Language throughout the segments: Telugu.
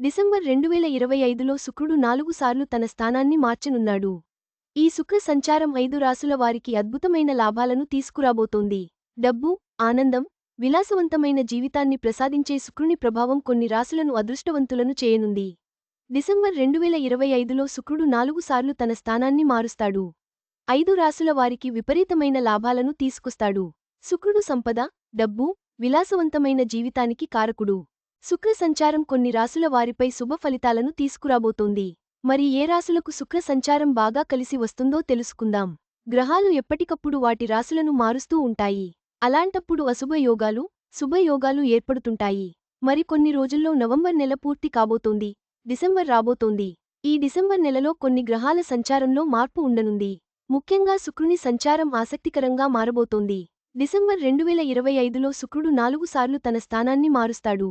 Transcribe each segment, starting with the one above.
డిసెంబర్ రెండువేల ఇరవై ఐదులో శుక్రుడు నాలుగు సార్లు తన స్థానాన్ని మార్చనున్నాడు. ఈ శుక్ర సంచారం ఐదు రాసుల వారికి అద్భుతమైన లాభాలను తీసుకురాబోతోంది. డబ్బు ఆనందం విలాసవంతమైన జీవితాన్ని ప్రసాదించే శుక్రుని ప్రభావం కొన్ని రాసులను అదృష్టవంతులను చేయనుంది. డిసెంబర్ రెండువేల ఇరవై ఐదులో శుక్రుడు నాలుగు సార్లు తన స్థానాన్ని మారుస్తాడు. ఐదు రాసుల వారికి విపరీతమైన లాభాలను తీసుకొస్తాడు. శుక్రుడు సంపద డబ్బు విలాసవంతమైన జీవితానికి కారకుడు. శుక్ర సంచారం కొన్ని రాసుల వారిపై శుభ ఫలితాలను తీసుకురాబోతోంది. మరి ఏ రాసులకు శుక్ర సంచారం బాగా కలిసి వస్తుందో తెలుసుకుందాం. గ్రహాలు ఎప్పటికప్పుడు వాటి రాసులను మారుస్తూ ఉంటాయి. అలాంటప్పుడు అశుభ యోగాలు శుభయోగాలు ఏర్పడుతుంటాయి. మరి కొన్ని రోజుల్లో నవంబర్ నెల పూర్తి కాబోతోంది. డిసెంబర్ రాబోతోంది. ఈ డిసెంబర్ నెలలో కొన్ని గ్రహాల సంచారంలో మార్పు ఉండనుంది. ముఖ్యంగా శుక్రుని సంచారం ఆసక్తికరంగా మారబోతోంది. డిసెంబర్ రెండువేల ఇరవై ఐదులో శుక్రుడు నాలుగు సార్లు తన స్థానాన్ని మారుస్తాడు.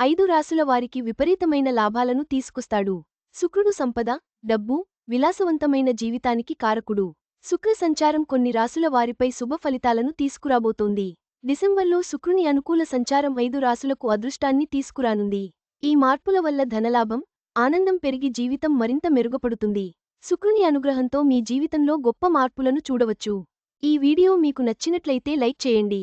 ఐదు రాసుల వారికి విపరీతమైన లాభాలను తీసుకొస్తాడు. శుక్రుడు సంపద డబ్బు విలాసవంతమైన జీవితానికి కారకుడు. శుక్ర సంచారం కొన్ని రాసుల వారిపై శుభ ఫలితాలను తీసుకురాబోతోంది. డిసెంబర్లో శుక్రుని అనుకూల సంచారం ఐదు రాసులకు అదృష్టాన్ని తీసుకురానుంది. ఈ మార్పుల వల్ల ధనలాభం ఆనందం పెరిగి జీవితం మరింత మెరుగుపడుతుంది. శుక్రుని అనుగ్రహంతో మీ జీవితంలో గొప్ప మార్పులను చూడవచ్చు. ఈ వీడియో మీకు నచ్చినట్లయితే లైక్ చేయండి.